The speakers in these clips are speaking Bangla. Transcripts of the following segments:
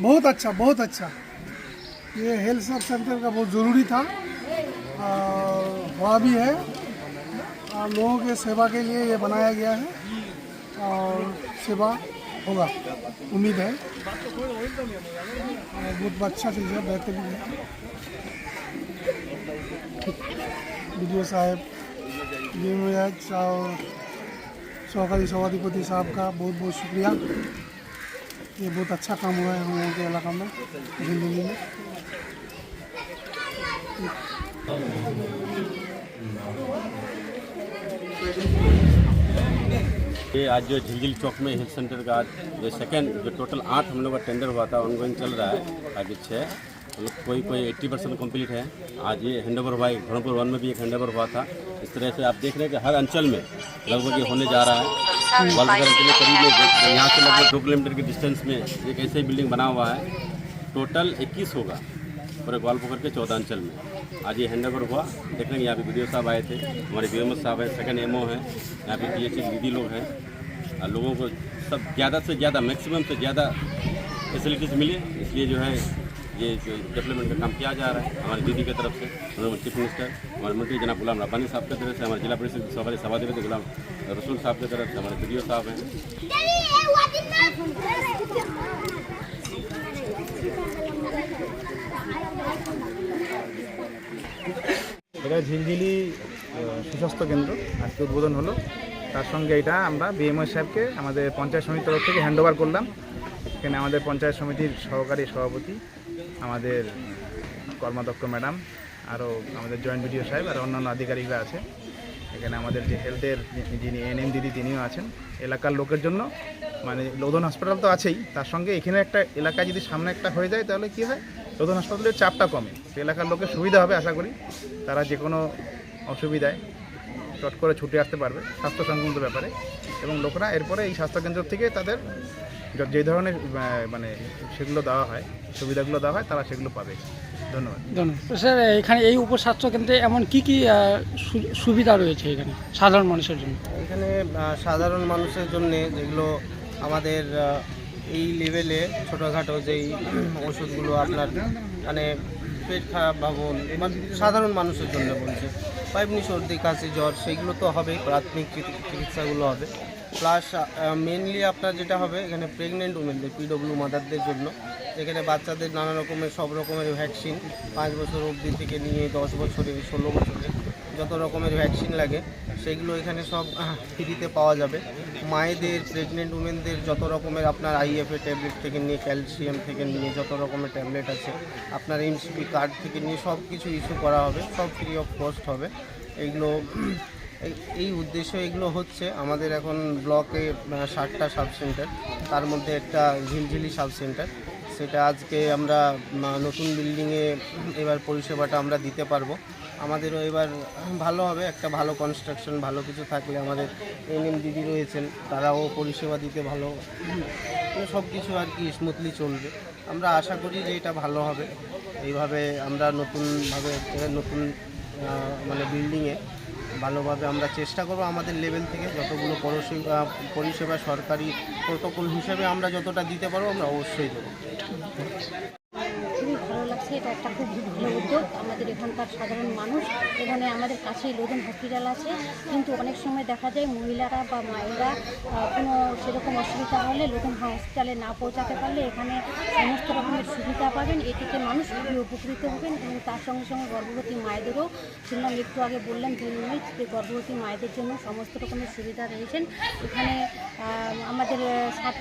बहुत अच्छा बहुत अच्छा ये हेल्थ सब सेंटर का बहुत ज़रूरी था। हुआ भी है। और लोगों के सेवा के लिए ये बनाया गया है और सेवा होगा। उम्मीद है। बहुत अच्छा चीज़ है बेहतरीन है। वीडियो साहब ये और सहकारी सभाधिपति साहब का बहुत बहुत शुक्रिया। ये बहुत अच्छा काम हुआ है हम लोगों के इलाका में ज़िंदगी में। ये आज जो झिलझिल चौक में हेल्थ सेंटर का जो सेकेंड जो टोटल आठ हम लोग का टेंडर हुआ था ऑनगोइंग चल रहा है। आगे छः हम लोग कोई कोई एट्टी परसेंट कंप्लीट है। आज ये हैंड ओवर हुआ है। घोड़पुर वन में भी एक हैंड ओवर हुआ था। इस तरह से आप देख रहे हैं कि हर अंचल में लगभग ये होने जा रहा है। बालनगर अंचल में करीब यहाँ से लगभग दो किलोमीटर के डिस्टेंस में एक ऐसे बिल्डिंग बना हुआ है। टोटल इक्कीस होगा। पूरे ग्वाल पोखर के चौदह अंचल में। आज ये हैंड ओवर हुआ। देख हैं यहाँ पे वीडियो साहब आए थे। हमारे बीएमएस साहब हैं सेकंड एमओ हैं। यहाँ पे पी एच दीदी लोग हैं। लोगों को सब ज़्यादा से ज़्यादा मैक्सिमम से ज़्यादा फैसिलिटीज़ मिली। इसलिए जो है, ये जो डेवलपमेंट का काम किया जा रहा है। हमारी दीदी की तरफ़ से, हमारे चीफ मिनिस्टर हमारे मंत्री जनाब गुलाम रब्बानी साहब की तरफ़ से, हमारे जिला परिषद सभापति सभाधिपति गुलाम रसूल साहब की तरफ़ से, हमारे वीडियो साहब हैं। ঝিলঝিলি সুস্বাস্থ্য কেন্দ্র আজকে উদ্বোধন হলো। তার সঙ্গে এটা আমরা বিএমও সাহেবকে আমাদের পঞ্চায়েত সমিতির তরফ থেকে হ্যান্ড ওভার করলাম। এখানে আমাদের পঞ্চায়েত সমিতির সহকারী সভাপতি, আমাদের কর্মাধ্যক্ষ ম্যাডাম, আরও আমাদের জয়েন্ট বিডিও সাহেব আর অন্যান্য আধিকারিকরা আছে। এখানে আমাদের যে হেলথের যিনি এনএম দিদি, তিনিও আছেন। এলাকার লোকের জন্য মানে লোধন হাসপাতাল তো আছেই, তার সঙ্গে এখানে একটা এলাকা যদি সামনে একটা হয়ে যায়, তাহলে কি হয়? লোধন হাসপাতালের চাপটা কমে। তো এলাকার লোকের সুবিধা হবে, আশা করি। তারা যে কোনো অসুবিধায় চট করে ছুটে আসতে পারবে স্বাস্থ্য সংক্রান্ত ব্যাপারে। এবং লোকরা এরপরে এই স্বাস্থ্যকেন্দ্র থেকে তাদের যে ধরনের মানে সেগুলো দেওয়া হয়, সুবিধাগুলো দেওয়া হয়, তারা সেগুলো পাবে। ধন্যবাদ। ধন্যবাদ। স্যার এখানে এই উপস্বাস্থ্য কেন্দ্রে এমন কি কি সুবিধা রয়েছে এখানে সাধারণ মানুষের জন্য? এখানে সাধারণ মানুষের জন্য যেগুলো আমাদের এই লেভেলে ছোটোখাটো যেই ওষুধগুলো আপনার মানে পেট খারাপ ভাবুন মানে সাধারণ মানুষের জন্য বলছে। পাইপনি সর্দি কাশি জ্বর সেগুলো তো হবেই প্রাথমিক চিকিৎসাগুলো হবে। প্লাস মেনলি আপনার যেটা হবে, এখানে প্রেগনেন্ট উমেনদের পিডব্লিউ মাদারদের জন্য। এখানে বাচ্চাদের নানা রকমের, সব রকমের ভ্যাকসিন পাঁচ বছর অবধি থেকে নিয়ে দশ বছরে, ষোলো বছরে যত রকমের ভ্যাকসিন লাগে, সেগুলো এখানে সব ফ্রিতে পাওয়া যাবে। মায়েদের প্রেগনেন্ট উমেনদের যত রকমের আপনার আইএফএ ট্যাবলেট থেকে নিয়ে ক্যালসিয়াম থেকে নিয়ে, যত রকমের ট্যাবলেট আছে, আপনার এমসিপি কার্ড থেকে নিয়ে সব কিছু ইস্যু করা হবে, সব ফ্রি অফ কস্ট হবে। এইগুলো এই- উদ্দেশ্য এগুলো হচ্ছে। আমাদের এখন ব্লকে ষাটটা সাব সেন্টার তার মধ্যে একটা ঝিলঝিলি সাব সেন্টার সেটা আজকে আমরা নতুন বিল্ডিংয়ে এবার পরিষেবাটা আমরা দিতে পারব। আমাদেরও এবার ভালো হবে, একটা ভালো কনস্ট্রাকশন ভালো কিছু থাকলে আমাদের এনএম দিদি রয়েছেন, তারাও পরিষেবা দিতে ভালো। সব কিছু আর কি স্মুথলি চলবে। আমরা আশা করি যে এটা ভালো হবে। এইভাবে আমরা নতুনভাবে, নতুন মানে বিল্ডিংয়ে ভালোভাবে আমরা চেষ্টা করব আমাদের লেভেল থেকে যতগুলো পরিষেবা পরিষেবা সরকারি প্রোটোকল হিসেবে আমরা যতটা দিতে পারব আমরা অবশ্যই দেবো। আছে, এটা একটা খুব ভালো উদ্যোগ। আমাদের এখানকার সাধারণ মানুষ, এখানে আমাদের কাছেই লোধন হসপিটাল আছে। কিন্তু অনেক সময় দেখা যায় মহিলারা বা মায়েরা কোনো সেরকম অসুবিধা হলে লোধন হসপিটালে না পৌঁছাতে পারলে এখানে সমস্ত রকমের সুবিধা পাবেন। এটিতে মানুষ খুবই উপকৃত হবেন এবং তার সঙ্গে সঙ্গে গর্ভবতী মায়েদেরও শুনলাম একটু আগে বললেন তিন মিনিট যে গর্ভবতী মায়েদের জন্য সমস্ত রকমের সুবিধা রয়েছেন। এখানে আমাদের সাত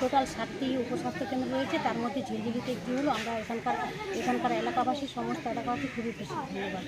টোটাল সাতটি উপস্বাস্থ্য কেন্দ্র রয়েছে। তার মধ্যে ঝিলঝিলিতে একটি হলো। আমরা এখানকার এখানকার এলাকাবাসী সমস্ত এলাকাবাসী খুবই খুশি। ধন্যবাদ।